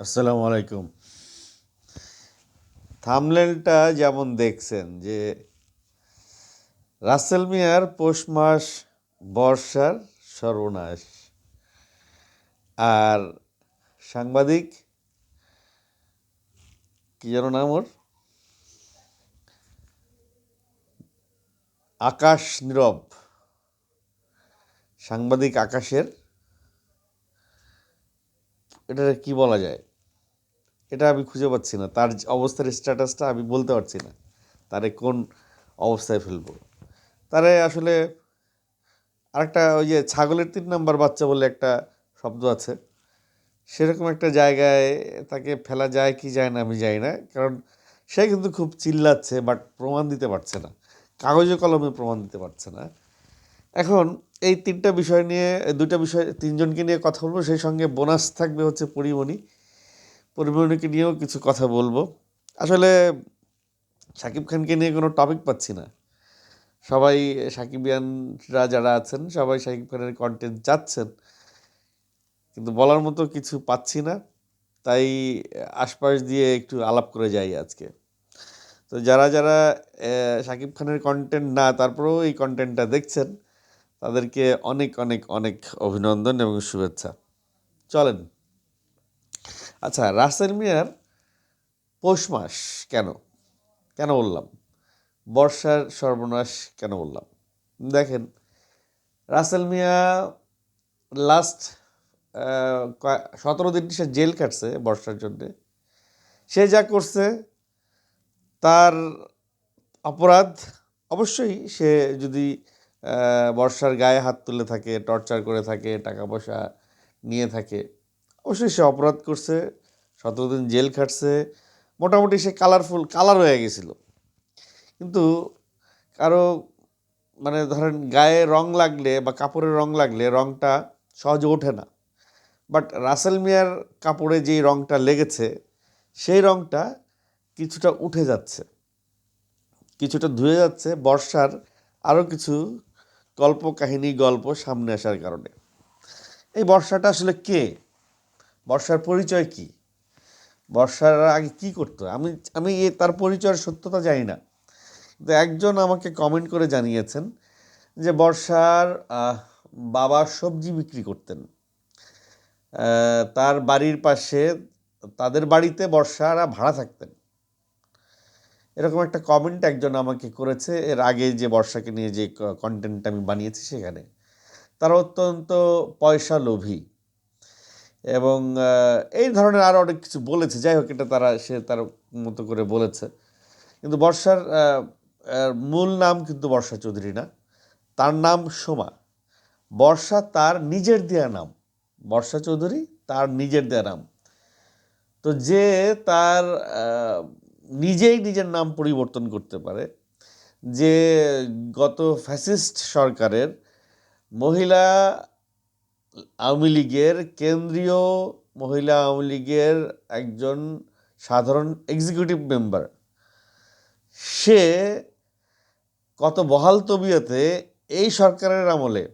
আসসালামু আলাইকুম। থামলেনটা যেমন দেখছেন যে রাসেল মিয়ার পৌষ মাস বর্ষার সর্বনাশ। আর সাংবাদিক, কি যেন নাম ওর? আকাশ নীরব। সাংবাদিক আকাশের এটা কি বলা যায়? এটা আমি খুঁজে পাচ্ছি না। তার অবস্থার স্ট্যাটাসটা আমি বলতে পারছি না। তারে কোন অবস্থায় ফেলব? তারে আসলে আরেকটা ওই যে ছাগলের তিন নাম্বার বাচ্চা বলে একটা শব্দ আছে। সেরকম একটা জায়গায় তাকে ফেলা যায় কি যায় না আমি জানি না। কারণ সে কিন্তু খুব চিল্লাচ্ছে, বাট প্রমাণ দিতে পারছে না। কাগজে কলমে প্রমাণ দিতে পারছে না। এখন এই তিনটা বিষয় নিয়ে দুটা বিষয়, তিনজনকে নিয়ে কথা বলব। সেই সঙ্গে বোনাস থাকবে হচ্ছে পরিমণি। পরিমণিকে নিয়েও কিছু কথা বলব। আসলে শাকিব খানকে নিয়ে কোনো টপিক পাচ্ছি না। সবাই সাকিবিয়ানরা যারা আছেন, সবাই শাকিব খানের কন্টেন্ট যাচ্ছেন কিন্তু বলার মতো কিছু পাচ্ছি না। তাই আশপাশ দিয়ে একটু আলাপ করে যাই আজকে। তো যারা যারা শাকিব খানের কন্টেন্ট না, তারপরেও এই কন্টেন্টটা দেখছেন তাদেরকে অনেক অনেক অনেক অভিনন্দন এবং শুভেচ্ছা। চলেন। আচ্ছা রাসেল মিয়ার পৌষ মাস কেন? কেন বললাম? বর্ষার সর্বনাশ কেন বললাম? দেখেন, রাসেল মিয়া লাস্ট সতেরো দিন সে জেল কাটছে বর্ষার জন্যে। সে যা করছে, তার অপরাধ অবশ্যই সে যদি বর্ষার গায়ে হাত তুলে থাকে, টর্চার করে থাকে, টাকা পয়সা নিয়ে থাকে। অবশ্যই সে অপরাধ করছে, সতেরো দিন জেল খাটছে, মোটামুটি সে কালারফুল কালার হয়ে গেছিল। কিন্তু কারও মানে ধরেন গায়ে রং লাগলে বা কাপড়ের রং লাগলে রংটা সহজে ওঠে না। বাট রাসেল মিয়ার কাপড়ে যেই রংটা লেগেছে, সেই রংটা কিছুটা উঠে যাচ্ছে, কিছুটা ধুয়ে যাচ্ছে। বর্ষার আরও কিছু গল্প কাহিনী গল্প সামনে আসার কারণে। এই বর্ষাটা আসলে কে? বর্ষার পরিচয় কি? বর্ষার আগে কি করতো? আমি আমি তার পরিচয়ের সত্যতা জানি না। কিন্তু একজন আমাকে কমেন্ট করে জানিয়েছেন যে বর্ষার বাবা সবজি বিক্রি করতেন। তার বাড়ির পাশে, তাদের বাড়িতে বর্ষারা ভাড়া থাকতেন। এরকম একটা কমেন্ট একজন আমাকে করেছে এর আগে যে বর্ষাকে নিয়ে যে কন্টেন্টটা আমি বানিয়েছি সেখানে। তারা অত্যন্ত পয়সা লোভী এবং এই ধরনের আরও অনেক কিছু বলেছে। যাই হোক, এটা তারা, সে তার মতো করে বলেছে। কিন্তু বর্ষার মূল নাম কিন্তু বর্ষা চৌধুরী না। তার নাম সোমা। বর্ষা তার নিজের দেয়া নাম। বর্ষা চৌধুরী তার নিজের দেয়া নাম। তো যে তার নিজেই নিজের নাম পরিবর্তন করতে পারে, যে গত ফ্যাসিস্ট সরকারের মহিলা আওয়ামী লীগের কেন্দ্রীয় মহিলা আওয়ামী লীগের একজন সাধারণ এক্সিকিউটিভ মেম্বার সে কত বহাল তবিয়তে এই সরকারের আমলে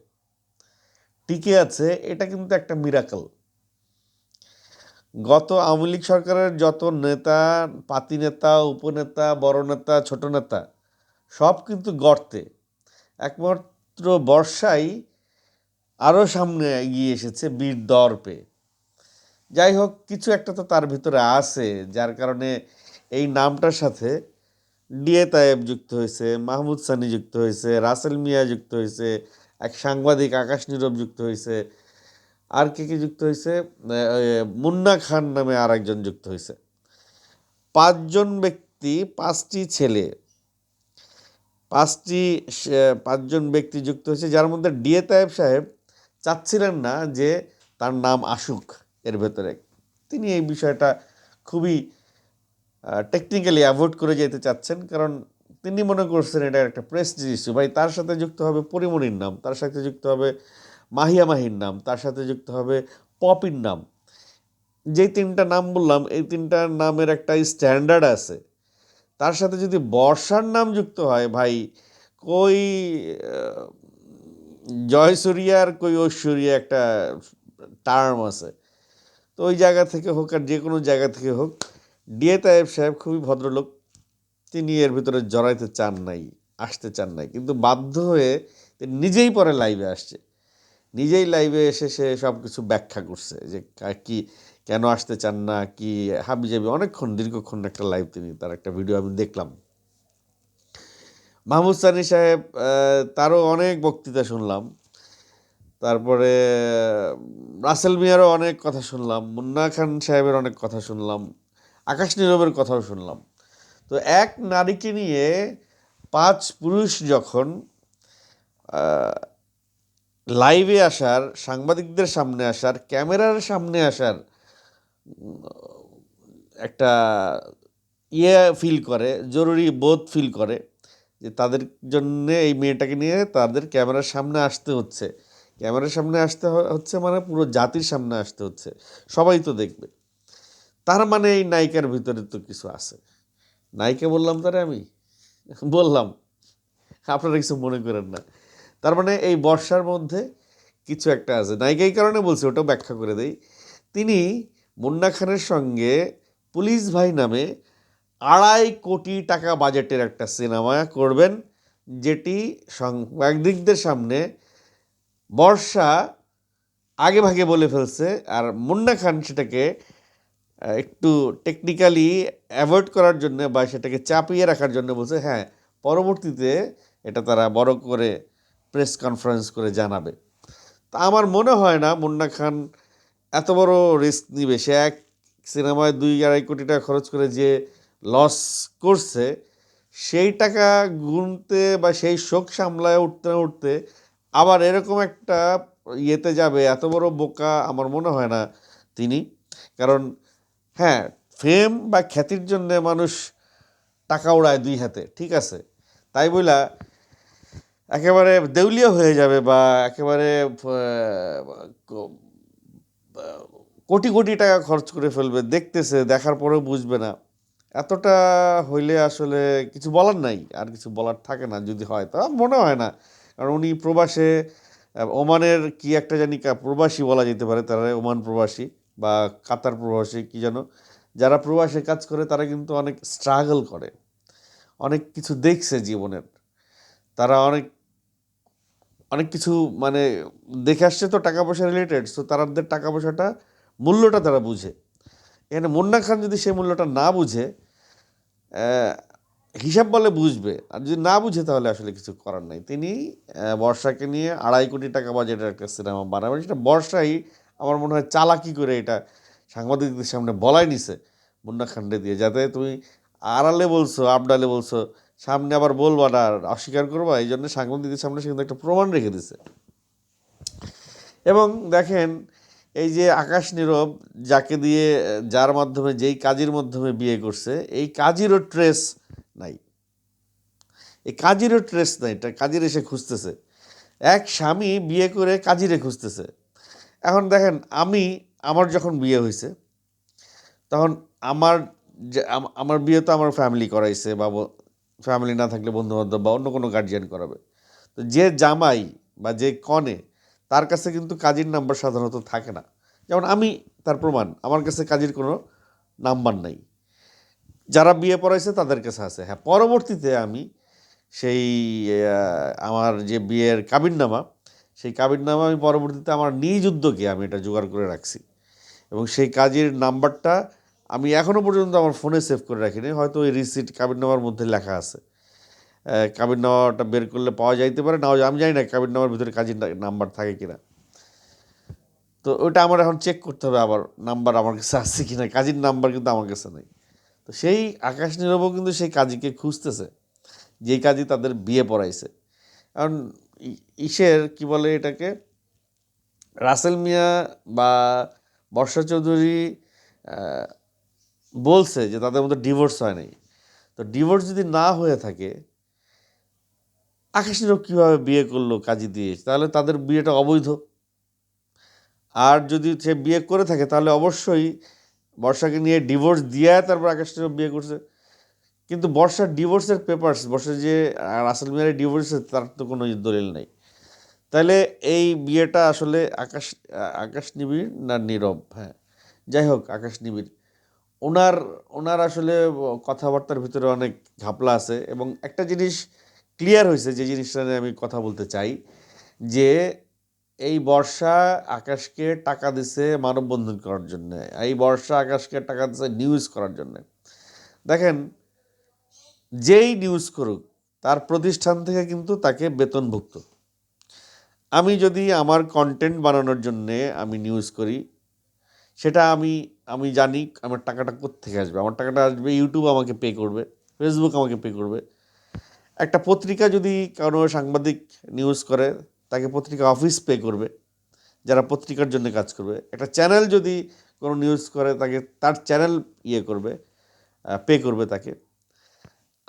টিকে আছে, এটা কিন্তু একটা মিরাকল গত আওয়ামী লীগ সরকারের যত নেতা, পাতি নেতা, উপনেতা, বড় নেতা, ছোট নেতা, সব কিন্তু গর্তে। একমাত্র বর্ষাই আরও সামনে এগিয়ে এসেছে বীর দর্পে। যাই হোক, কিছু একটা তো তার ভিতরে আছে, যার কারণে এই নামটার সাথে ডিএ তায়েব যুক্ত হয়েছে, মাহমুদ সানি যুক্ত হয়েছে, রাসেল মিয়া যুক্ত হয়েছে, এক সাংবাদিক আকাশ নীরব যুক্ত হয়েছে আর কে কে যুক্ত হয়েছে মুন্না খান নামে আর একজন যুক্ত হয়েছে পাঁচজন ব্যক্তি, পাঁচটি ছেলে। পাঁচটি পাঁচজন ব্যক্তি যুক্ত হয়েছে যার মধ্যে ডিএ তায়েব সাহেব চাচ্ছিলেন না যে তার নাম আসুক এর ভেতরে। তিনি এই বিষয়টা খুবই টেকনিক্যালি অ্যাভয়েড করে যেতে চাচ্ছেন, কারণ তিনি মনে করছেন এটা একটা প্রেস্টিজ ইস্যু ভাই, তার সাথে যুক্ত হবে পরিমণির নাম, তার সাথে যুক্ত হবে মাহিয়া মাহির নাম, তার সাথে যুক্ত হবে পপির নাম। যেই তিনটা নাম বললাম, এই তিনটা নামের একটা স্ট্যান্ডার্ড আছে। তার সাথে যদি বর্ষার নাম যুক্ত হয়, ভাই, কই জয়সূরিয়ার কই ঐশ্বরিয়া একটা টার্ম আছে। তো ওই জায়গা থেকে হোক আর যে কোনো জায়গা থেকে হোক, ডিএ তায়েব সাহেব খুবই ভদ্রলোক। তিনি এর ভিতরে জড়াইতে চান নাই, আসতে চান নাই। কিন্তু বাধ্য হয়ে নিজেই পরে লাইভে আসছে। নিজেই লাইভে এসে সে সব কিছু ব্যাখ্যা করছে যে কি কেন আসতে চান না, কি হাবি যাবি অনেকক্ষণ, দীর্ঘক্ষণ একটা লাইভ তিনি, তার একটা ভিডিও আমি দেখলাম। মাহমুদ সানি সাহেব তারও অনেক বক্তৃতা শুনলাম। তারপরে রাসেল মিয়ারও অনেক কথা শুনলাম, মুন্না খান সাহেবের অনেক কথা শুনলাম, আকাশ নীরবের কথাও শুনলাম। তো এক নারীকে নিয়ে পাঁচ পুরুষ যখন লাইভে আসার, সাংবাদিকদের সামনে আসার, ক্যামেরার সামনে আসার একটা ইয়ে ফিল করে, জরুরি বোধ ফিল করে, যে তাদের জন্য এই মেয়েটাকে নিয়ে তাদের ক্যামেরার সামনে আসতে হচ্ছে। ক্যামেরার সামনে আসতে হচ্ছে মানে পুরো জাতির সামনে আসতে হচ্ছে। সবাই তো দেখবে। তার মানে এই নায়িকার ভিতরে তো কিছু আছে। নায়িকা বললাম তারে আমি? বললাম। আপনারা কিছু মনে করেন না। তার মানে এই বর্ষার মধ্যে কিছু একটা আছে। নায়িকা এই কারণে বলছি ওটা ব্যাখ্যা করে দেই। তিনি মুন্না খানের সঙ্গে পুলিশ ভাই নামে আড়াই কোটি টাকা বাজেটের একটা সিনেমা করবেন, যেটি সাংবাদিকদের সামনে বর্ষা আগে ভাগে বলে ফেলছে। আর মুন্না খান সেটাকে একটু টেকনিক্যালি অ্যাভয়েড করার জন্য বা সেটাকে চাপিয়ে রাখার জন্য বলছে হ্যাঁ পরবর্তীতে এটা তারা বড় করে প্রেস কনফারেন্স করে জানাবে। তা আমার মনে হয় না মুন্না খান এত বড় রিস্ক নিবে। সে এক সিনেমায় দুই আড়াই কোটি টাকা খরচ করে যে লস করছে, সেই টাকা গুনতে বা সেই শোক সামলায় উঠতে না উঠতে আবার এরকম একটা ইয়েতে যাবে, এত বড় বোকা আমার মনে হয় না তিনি। কারণ হ্যাঁ ফেম বা খ্যাতির জন্যে মানুষ টাকা উড়ায় দুই হাতে, ঠিক আছে? তাই বইলা একেবারে দেউলিয়া হয়ে যাবে বা একেবারে কোটি কোটি টাকা খরচ করে ফেলবে, দেখতেছে, দেখার পরেও বুঝবে না। এতটা হইলে আসলে কিছু বলার নাই, আর কিছু বলার থাকে না যদি হয়। তা মনে হয় না, কারণ উনি প্রবাসে ওমানের কি একটা জানি প্রবাসী বলা যেতে পারে, তারা ওমান প্রবাসী বা কাতার প্রবাসী, কি যেন। যারা প্রবাসে কাজ করে, তারা কিন্তু অনেক স্ট্রাগল করে। অনেক কিছু দেখছে জীবনের। তারা অনেক অনেক কিছু মানে দেখে আসছে তো টাকা পয়সা রিলেটেড সো তাদের টাকা পয়সাটা মূল্যটা তারা বুঝে। এখানে মুন্না খান যদি সেই মূল্যটা না বুঝে হিসাব বলে বুঝবে। আর যদি না বুঝে তাহলে আসলে কিছু করার নাই। তিনি বর্ষাকে নিয়ে আড়াই কোটি টাকা বাজেটের একটা সিনেমা বানাবেন। সেটা বর্ষাই আমার মনে হয় চালাকি করে এটা সাংবাদিকদের সামনে বলাই নিছে মুন্না খান্ডে দিয়ে। যাতে তুমি আড়ালে বলছো আপডালে বলছো সামনে আবার বলবা না, আর অস্বীকার করবা এই জন্য সাংবাদিকদের সামনে সে কিন্তু একটা প্রমাণ রেখে দিছে এবং দেখেন, এই যে আকাশ নীরব, যাকে দিয়ে, যার মাধ্যমে, যেই কাজের মাধ্যমে বিয়ে করছে, এই কাজেরও ট্রেস নাই। এই কাজেরও ট্রেস নাই, এটা কাজের এসে খুঁজতেছে। এক স্বামী বিয়ে করে কাজিরে খুঁজতেছে। এখন দেখেন, আমি, আমার যখন বিয়ে হয়েছে, তখন আমার আমার বিয়ে তো আমার ফ্যামিলি করাইছে বা ফ্যামিলি না থাকলে বন্ধু বান্ধব বা অন্য কোনো গার্জিয়ান করাবে। তো যে জামাই বা যে কনে, তার কাছে কিন্তু কাজীর নাম্বার সাধারণত থাকে না। যেমন আমি, তার প্রমাণ, আমার কাছে কাজীর কোনো নাম্বার নাই। যারা বিয়ে পড়াইছে তাদের কাছে আছে। হ্যাঁ পরবর্তীতে আমি সেই আমার যে বিয়ের কাবিননামা, সেই কাবিননামা আমি পরবর্তীতে আমার নিজ উদ্যোগে আমি এটা জোগাড় করে রাখছি। এবং সেই কাজের নাম্বারটা আমি এখনও পর্যন্ত আমার ফোনে সেভ করে রাখিনি। হয়তো ওই রিসিট কাবিননামার মধ্যে লেখা আছে। কাবিননামাটা বের করলে পাওয়া যাইতে পারে না আমি জানি না কাবিননামার ভিতরে কাজের নাম্বার থাকে কিনা। তো ওটা আমার এখন চেক করতে হবে আবার নাম্বার আমার কাছে আছে কিনা। কাজীর নাম্বার কিন্তু আমার কাছে নেই। তো সেই আকাশ নীরবও কিন্তু সেই কাজীকে খুঁজতেছে, যেই কাজী তাদের বিয়ে পড়াইছে। কারণ ইসের কি বলে এটাকে? রাসেল মিয়া বা বর্ষা চৌধুরী বলছে যে তাদের মধ্যে ডিভোর্স হয় নাই। তো ডিভোর্স যদি না হয়ে থাকে আকাশ নীরব কীভাবে বিয়ে করল কাজী দিয়ে তাহলে তাদের বিয়েটা অবৈধ। আর যদি সে বিয়ে করে থাকে, তাহলে অবশ্যই বর্ষাকে নিয়ে ডিভোর্স দিয়ে তারপর আকাশ নীরব বিয়ে করছে। কিন্তু বর্ষার ডিভোর্সের পেপার্স বর্ষার যে রাসেল মিয়ারের ডিভোর্সের তার তো কোনো দলিল নেই। তাহলে এই বিয়েটা আসলে আকাশ আকাশ নিবিড় না নীরব? হ্যাঁ যাই হোক, আকাশ নিবিড়। ওনার ওনার আসলে কথাবার্তার ভিতরে অনেক ঘাপলা আছে এবং একটা জিনিস ক্লিয়ার হয়েছে যে জিনিসটা নিয়ে আমি কথা বলতে চাই, যে এই বর্ষা আকাশকে টাকা দিছে মানববন্ধন করার জন্য, এই বর্ষা আকাশকে টাকা দিছে নিউজ করার জন্য। দেখেন, যেই নিউজ করুক, তার প্রতিষ্ঠান থেকে কিন্তু তাকে বেতনভুক্ত। আমি যদি আমার কন্টেন্ট বানানোর জন্যে আমি নিউজ করি সেটা আমি আমি জানি আমার টাকাটা কোত্থেকে আসবে। আমার টাকাটা আসবে ইউটিউব আমাকে পে করবে ফেসবুক আমাকে পে করবে। একটা পত্রিকা যদি কোনো সাংবাদিক নিউজ করে, তাকে পত্রিকা অফিস পে করবে, যারা পত্রিকার জন্য কাজ করবে। একটা চ্যানেল যদি কোনো নিউজ করে, তাকে, তার চ্যানেল ইয়ে করবে পে করবে তাকে।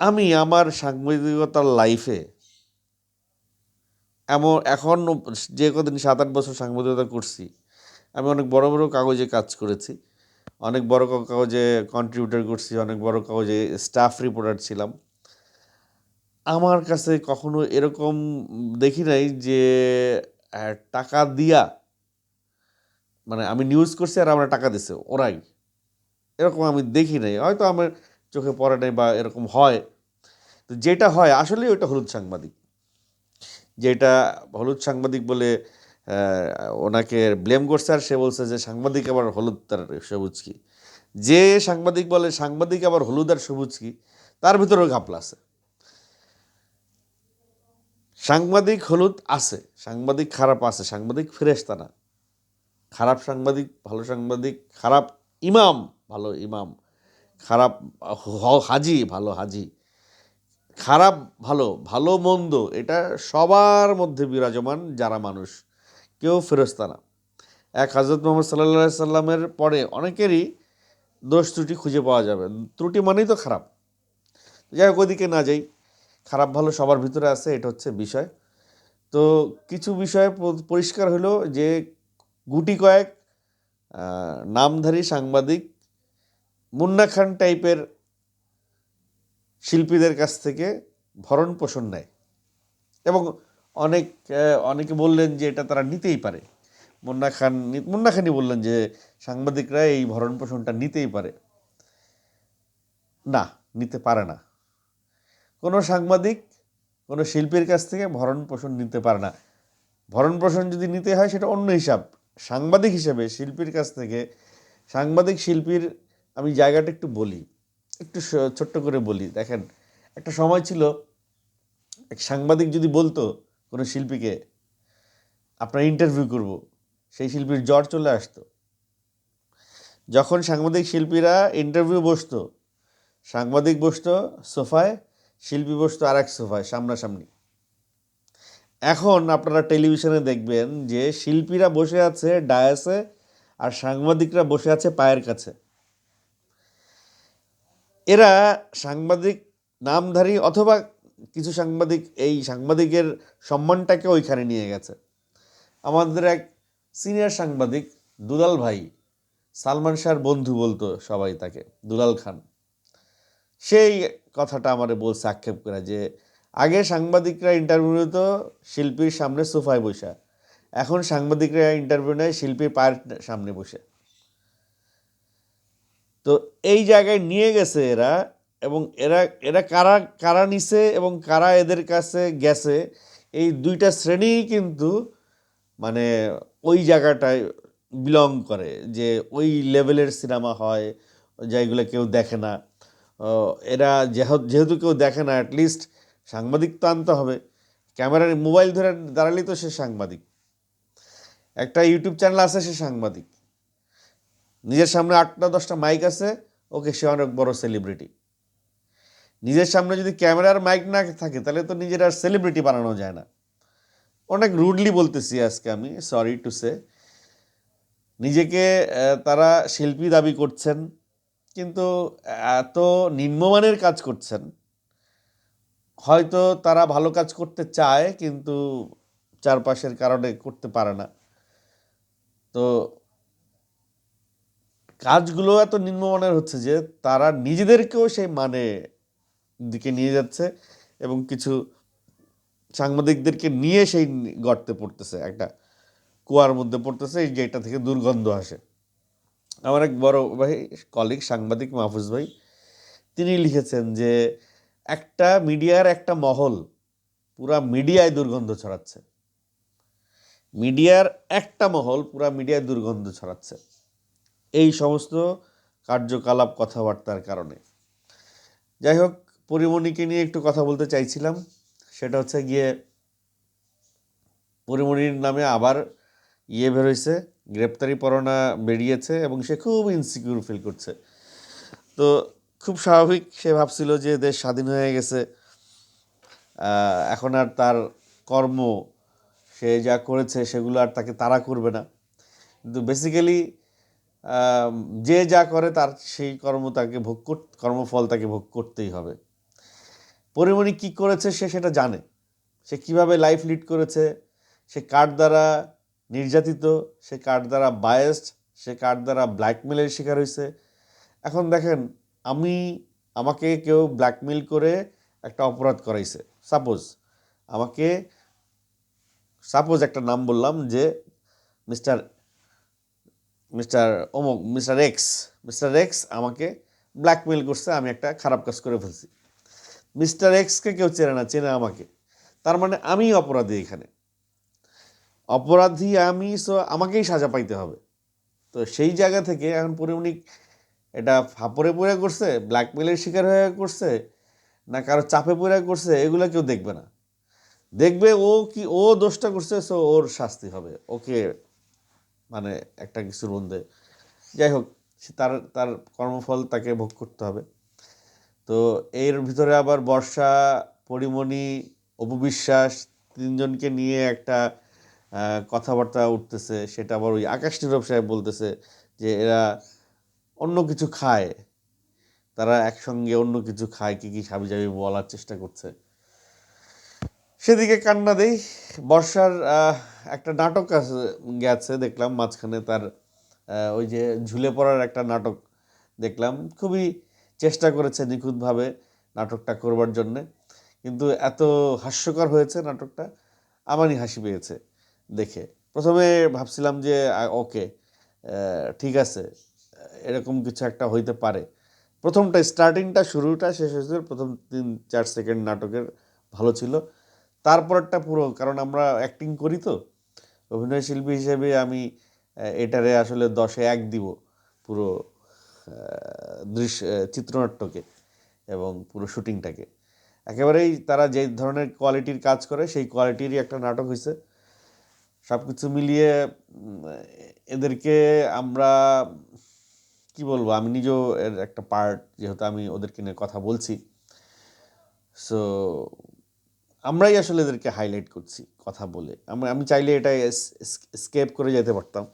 আমি আমার সাংবাদিকতার লাইফে এমন, এখন যে কদিন সাত আট বছর সাংবাদিকতা করছি আমি অনেক বড় বড় কাগজে কাজ করেছি। অনেক বড় কাগজে কন্ট্রিবিউটার করছি, অনেক বড় কাগজে স্টাফ রিপোর্টার ছিলাম। আমার কাছে কখনো এরকম দেখি নাই যে টাকা দিয়া মানে আমি নিউজ করছি আর আমরা টাকা দিছে, ওরাই। এরকম আমি দেখি নাই, হয়তো আমার চোখে পড়ে নাই বা এরকম হয়। তো যেটা হয়, আসলেই ওটা হলুদ সাংবাদিক। যেটা হলুদ সাংবাদিক বলে ওনাকে ব্লেম করছে আর সে বলছে যে সাংবাদিক আবার হলুদ তার সবুজ কি? যে সাংবাদিক বলে সাংবাদিক আবার হলুদ আর সবুজ কি? তার ভিতরেও ঘাপলা আছে। সাংবাদিক হলুদ আছে, সাংবাদিক খারাপ আছে, সাংবাদিক ফেরেস্তা না। খারাপ সাংবাদিক, ভালো সাংবাদিক, খারাপ ইমাম, ভালো ইমাম, খারাপ হাজি, ভালো হাজি। খারাপ, ভালো ভালো, মন্দ, এটা সবার মধ্যে বিরাজমান যারা মানুষ। কেউ ফেরস্তা না। এক হজরত মোহাম্মদ সাল্লা সাল্লামের পরে অনেকেরই দোষ ত্রুটি খুঁজে পাওয়া যাবে। ত্রুটি মানেই তো খারাপ। যাই হোক, ওদিকে না যাই। খারাপ ভালো সবার ভিতরে আছে, এটা হচ্ছে বিষয়। তো কিছু বিষয় পরিষ্কার হলো যে গুটি কয়েক নামধারী সাংবাদিক মুন্না খান টাইপের শিল্পীদের কাছ থেকে ভরণ পোষণ নেয়। এবং অনেক অনেকে বললেন যে এটা তারা নিতেই পারে। মুন্না খান, মুন্না খানই বললেন যে সাংবাদিকরা এই ভরণ পোষণটা নিতেই পারে। না, নিতে পারে না। কোনো সাংবাদিক কোনো শিল্পীর কাছ থেকে ভরণ পোষণ নিতে পারে না। ভরণ পোষণ যদি নিতে হয়, সেটা অন্য হিসাব। সাংবাদিক হিসেবে শিল্পীর কাছ থেকে, সাংবাদিক শিল্পীর, আমি জায়গাটা একটু বলি, একটু ছোট্ট করে বলি। দেখেন, একটা সময় ছিল, এক সাংবাদিক যদি বলতো কোনো শিল্পীকে আপনার ইন্টারভিউ করব। সেই শিল্পীর জ্বর চলে আসতো। যখন সাংবাদিক শিল্পীরা ইন্টারভিউ বসতো, সাংবাদিক বসতো সোফায়, শিল্পী বসতো আর এক সোফায়, সামনাসামনি। এখন আপনারা টেলিভিশনে দেখবেন যে শিল্পীরা বসে আছে ডায়াসে আর সাংবাদিকরা বসে আছে পায়ের কাছে। এরা সাংবাদিক নামধারী অথবা কিছু সাংবাদিক, এই সাংবাদিকের সম্মানটাকে ওইখানে নিয়ে গেছে। আমাদের এক সিনিয়র সাংবাদিক, দুলাল ভাই, সালমান শাহর বন্ধু বলতো সবাই তাকে, দুলাল খান। সেই কথাটা আমারে বলছে আক্ষেপ করে যে, আগে সাংবাদিকরা ইন্টারভিউ নিত শিল্পীর সামনে সোফায় বসে, এখন সাংবাদিকরা ইন্টারভিউ নেয় শিল্পীর পায়ের সামনে বসে। তো এই জায়গায় নিয়ে গেছে এরা এবং এরা এরা কারা কারা নিছে এবং কারা এদের কাছে গেছে, এই দুইটা শ্রেণি কিন্তু মানে ওই জায়গাটায় বিলং করে, যে ওই লেভেলের সিনেমা হয় যেগুলো কেউ দেখে না। এরা যেহেতু কেউ দেখে না অ্যাটলিস্ট সাংবাদিক তো আনতে হবে। ক্যামেরার মোবাইল ধরে দাঁড়ালেই তো সে সাংবাদিক। একটা ইউটিউব চ্যানেল আছে, সে সাংবাদিক। নিজের সামনে আটটা দশটা মাইক আছে, ওকে সে অনেক বড় সেলিব্রিটি নিজের সামনে যদি ক্যামেরার মাইক না থাকে, তাহলে তো নিজের আর সেলিব্রিটি বানানো যায় না। অনেক রুডলি বলতেছি আজকে আমি সরি টু সে নিজেকে তারা শিল্পী দাবি করছেন, কিন্তু এত নিম্নমানের কাজ করছেন। হয়তো তারা ভালো কাজ করতে চায়, কিন্তু চারপাশের কারণে করতে পারে না। তো কাজগুলো এত নিম্নমানের হচ্ছে যে, তারা নিজেদেরকেও সেই মানে দিকে নিয়ে যাচ্ছে এবং কিছু সাংবাদিকদেরকে নিয়ে সেই গর্তে পড়তেছে, একটা কুয়ার মধ্যে পড়তেছে, এই যেটা থেকে দুর্গন্ধ আসে। আমার এক বড় ভাই কলিগ সাংবাদিক মাহফুজ ভাই, তিনি লিখেছেন যে একটা মিডিয়ার একটা মহল পুরা মিডিয়ায় দুর্গন্ধ ছড়াচ্ছে। মিডিয়ার একটা মহল পুরা মিডিয়ায় দুর্গন্ধ ছড়াচ্ছে। এই সমস্ত কার্যকলাপ কথাবার্তার কারণে। যাই হোক পরিমণিকে নিয়ে একটু কথা বলতে চাইছিলাম। সেটা হচ্ছে গিয়ে পরিমণির নামে আবার ইয়ে বেরোইছে গ্রেপ্তারি পরোয়ানা বেরিয়েছে এবং সে খুব ইনসিকিউর ফিল করছে। তো খুব স্বাভাবিক, সে ভাবছিল যে দেশ স্বাধীন হয়ে গেছে। এখন আর তার কর্ম, সে যা করেছে সেগুলো আর তাকে তাড়া করবে না। কিন্তু বেসিক্যালি যে যা করে তার সেই কর্ম তাকে ভোগ কর, কর্মফল তাকে ভোগ করতেই হবে। পরিমণি কী করেছে সে সেটা জানে। সে কীভাবে লাইফ লিড করেছে, সে কার দ্বারা নির্যাতিত, সে কার দ্বারা বায়াসড সে কার দ্বারা ব্ল্যাকমেলের শিকার হয়েছে। এখন দেখেন, আমি, আমাকে কেউ ব্ল্যাকমেল করে একটা অপরাধ করাইছে। সাপোজ আমাকে সাপোজ একটা নাম বললাম যে মিস্টার মিস্টার অমুক মিস্টার এক্স মিস্টার এক্স আমাকে ব্ল্যাকমেল করছে, আমি একটা খারাপ কাজ করে ফেলছি। মিস্টার এক্সকে কেউ চেনে না, চেনে আমাকে। তার মানে আমি অপরাধী এখানে। অপরাধী আমি সো আমাকেই সাজা পাইতে হবে। তো সেই জায়গা থেকে এখন পরিমণিক এটা ফাপড়ে পড়ে করছে ব্ল্যাকমেলের শিকার হয়ে করছে, না কারও চাপে পড়ে করছে, এগুলো কেউ দেখবে না। দেখবে ও কি, ও দোষটা করছে সো ওর শাস্তি হবে। ওকে মানে একটা কিছুর মধ্যে। যাই হোক তার তার কর্মফল তাকে ভোগ করতে হবে। তো এর ভিতরে আবার বর্ষা, পরিমণি, অপবিশ্বাস তিনজনকে নিয়ে একটা কথাবার্তা উঠতেছে। সেটা আবার ওই আকাশ নীরব সাহেব বলতেছে যে এরা অন্য কিছু খায়। তারা একসঙ্গে অন্য কিছু খায়, কি কি খাবি যাবি বলার চেষ্টা করছে। সেদিকে কান্না দেই। বর্ষার একটা নাটক আছে, গেছে দেখলাম, মাঝখানে তার ওই যে ঝুলে পড়ার একটা নাটক দেখলাম। খুবই চেষ্টা করেছে নিখুঁতভাবে নাটকটা করবার জন্যে। কিন্তু এত হাস্যকর হয়েছে নাটকটা, আমারই হাসি পেয়েছে দেখে। প্রথমে ভাবছিলাম যে ওকে ঠিক আছে, এরকম কিছু একটা হইতে পারে। প্রথমটা, স্টার্টিংটা, শুরুটা, শেষ হয়েছে, প্রথম তিন, চার সেকেন্ড নাটকের ভালো ছিল। তারপরটা পুরো, কারণ আমরা অ্যাক্টিং করি তো, অভিনয় শিল্পী হিসেবে আমি এটারে আসলে দশে এক দিব পুরো দৃশ্য চিত্রনাট্যকে এবং পুরো শুটিংটাকে। একেবারেই তারা যে ধরনের কোয়ালিটির কাজ করে, সেই কোয়ালিটিরই একটা নাটক হয়েছে সব কিছু মিলিয়ে এদেরকে আমরা, কি বলব, আমি নিজেও এর একটা পার্ট যেহেতু আমি ওদেরকে নিয়ে কথা বলছি। সো আমরাই আসলে এদেরকে হাইলাইট করছি কথা বলে। আমি আমি চাইলে এটা স্কেপ করে যেতে পারতাম।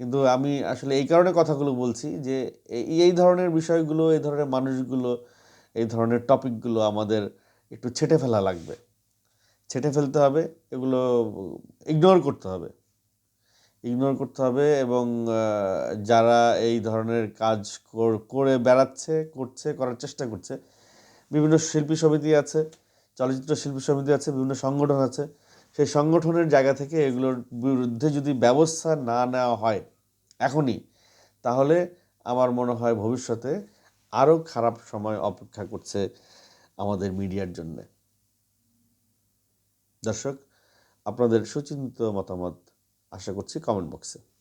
কিন্তু আমি আসলে এই কারণে কথাগুলো বলছি যে এই ধরনের বিষয়গুলো, এই ধরনের মানুষগুলো, এই ধরনের টপিকগুলো আমাদের একটু ছেটে ফেলা লাগবে। ছেটে ফেলতে হবে, এগুলো ইগনোর করতে হবে। ইগনোর করতে হবে এবং যারা এই ধরনের কাজ করে বেড়াচ্ছে, করছে, করার চেষ্টা করছে, বিভিন্ন শিল্পী সমিতি আছে, চলচ্চিত্র শিল্পী সমিতি আছে, বিভিন্ন সংগঠন আছে সেই সংগঠনের জায়গা থেকে এগুলোর বিরুদ্ধে যদি ব্যবস্থা না নেওয়া হয় এখনই, তাহলে আমার মনে হয় ভবিষ্যতে আরও খারাপ সময় অপেক্ষা করছে আমাদের মিডিয়ার জন্য। দর্শক, আপনাদের সুচিন্তিত মতামত আশা করছি কমেন্ট বক্সে।